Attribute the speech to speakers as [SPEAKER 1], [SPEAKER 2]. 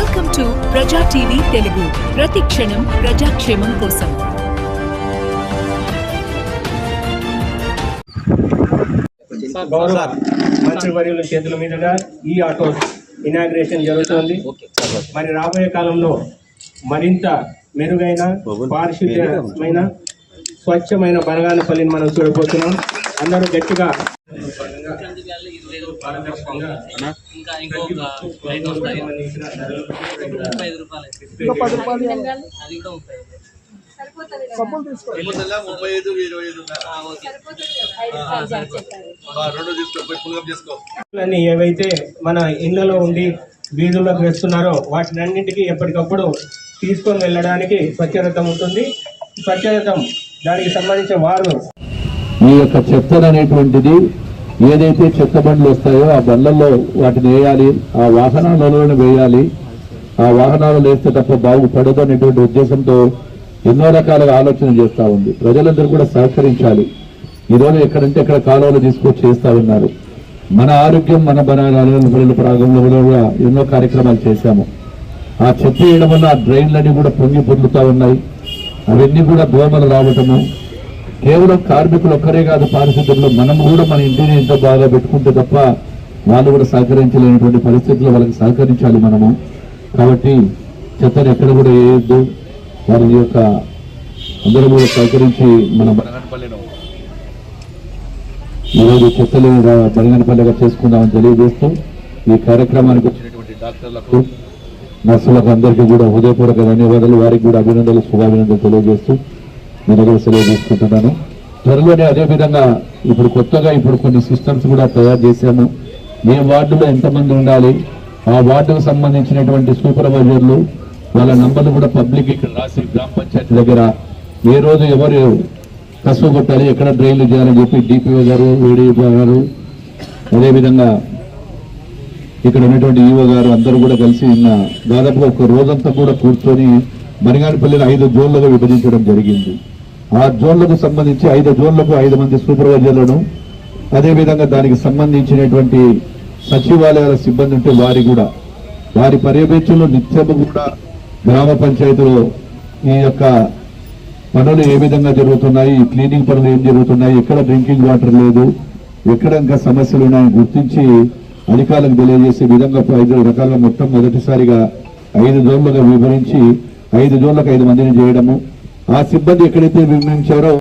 [SPEAKER 1] Welcome to Praja TV Telugu ప్రతి క్షణం ప్రజాక్షేమం కోసం
[SPEAKER 2] గౌరవ మంత్రివర్యుల చేతుల మీదుగా ఈ ఆటో ఇనాగ్రేషన్ జరుగుతుంది. మరి రాబోయే కాలంలో మరింత మెరుగైన పారిశుద్ధ్యమైన స్వచ్ఛమైన బనగానపల్లిని మనం చూడబోతున్నాం. అందరూ గట్టిగా
[SPEAKER 3] ఇంకా ఇంకొక ఐదు వస్తాయి. ముప్పై ఐదు రూపాయలు అది కూడా ముప్పై ఐదు.
[SPEAKER 4] ముప్పై ఐదు ఇరవై ఐదు
[SPEAKER 3] ఆ, ఓకే.
[SPEAKER 4] రెండు తీసుకో పోయి ఫుల్ చేసుకో.
[SPEAKER 2] అన్ని ఏవైతే మన ఇళ్ళలో ఉండి వీధుల్లోకి వేస్తున్నారో వాటినన్నింటికి ఎప్పటికప్పుడు తీసుకొని వెళ్ళడానికి స్వచ్ఛరథం ఉంటుంది. స్వచ్ఛరథం దానికి సంబంధించిన వారు
[SPEAKER 5] ఈ యొక్క చెత్తలు అనేటువంటిది ఏదైతే చెత్త బండ్లు వస్తాయో ఆ బండ్లలో వాటిని వేయాలి ఆ వాహనాలలోనే వేయాలి. ఆ వాహనాలు వేస్తే తప్ప బాగుపడదు అనేటువంటి ఉద్దేశంతో ఎన్నో రకాలుగా ఆలోచన చేస్తూ ఉంది. ప్రజలందరూ కూడా సహకరించాలి. ఈరోజు ఎక్కడంటే ఎక్కడ కాలువలు తీసుకొచ్చి చేస్తూ ఉన్నారు. మన ఆరోగ్యం మన బనాల ప్రాంగంలో కూడా ఎన్నో కార్యక్రమాలు చేశాము. ఆ చెత్త వేయడం వల్ల ఆ డ్రైన్లన్నీ కూడా పొంగి పొందుతూ ఉన్నాయి. అవన్నీ కూడా దోమలు రావటము కేవలం కార్మికులు ఒక్కరే కాదు పారిశుద్ధ్యంలో మనం కూడా మన ఇంటిని ఎంత బాగా పెట్టుకుంటే తప్ప వాళ్ళు కూడా సహకరించలేనటువంటి పరిస్థితుల్లో వాళ్ళకి సహకరించాలి మనము. కాబట్టి చెత్తను ఎక్కడ కూడా వేయొద్దు. వారి యొక్క అందరూ కూడా సహకరించి మన బనగనపల్లిలో ఈరోజు చెత్తలు బనగనపల్లిగా చేసుకుందామని తెలియజేస్తూ ఈ కార్యక్రమానికి వచ్చినటువంటి డాక్టర్లకు నర్సులకు అందరికీ కూడా హృదయపూర్వక ధన్యవాదాలు. వారికి కూడా అభినందనలు శుభాభినందనలు తెలియజేస్తూ నేను దగ్గర సెలవు తీసుకుంటున్నాను. త్వరలోనే అదేవిధంగా ఇప్పుడు కొత్తగా ఇప్పుడు కొన్ని సిస్టమ్స్ కూడా తయారు చేశాము. ఏ వార్డులో ఎంతమంది ఉండాలి ఆ వార్డుకు సంబంధించినటువంటి సూపర్వైజర్లు వాళ్ళ నంబర్లు కూడా పబ్లిక్ ఇక్కడ రాసి గ్రామ పంచాయతీ దగ్గర ఏ రోజు ఎవరు కసువ కొట్టాలి ఎక్కడ డ్రైన్లు చేయాలని చెప్పి డిపిఓ గారు ఏడీఓ గారు అదేవిధంగా ఇక్కడ ఉన్నటువంటి ఈఓ గారు అందరూ కూడా కలిసి నిన్న దాదాపుగా ఒక రోజంతా కూడా కూర్చొని మరిగానిపల్లిని ఐదు జోన్లుగా విభజించడం జరిగింది. ఆ జోన్లకు సంబంధించి ఐదు జోన్లకు ఐదు మంది సూపర్వైజర్లను అదేవిధంగా దానికి సంబంధించినటువంటి సచివాలయాల సిబ్బంది ఉంటే వారి కూడా. వారి పర్యవేక్షణలో నిత్యము కూడా గ్రామ పంచాయతీలో ఈ యొక్క పనులు ఏ విధంగా జరుగుతున్నాయి క్లీనింగ్ పనులు ఏం జరుగుతున్నాయి ఎక్కడ డ్రింకింగ్ వాటర్ లేదు ఎక్కడ ఇంకా సమస్యలు ఉన్నాయని గుర్తించి అధికారులకు తెలియజేసే విధంగా ఐదు రకాల మొట్టమొదటిసారిగా ఐదు జోన్లుగా వివరించి ఐదు జోన్లకు ఐదు మందిని చేయడము. ఆ సిబ్బంది ఎక్కడైతే నిర్ణయించారో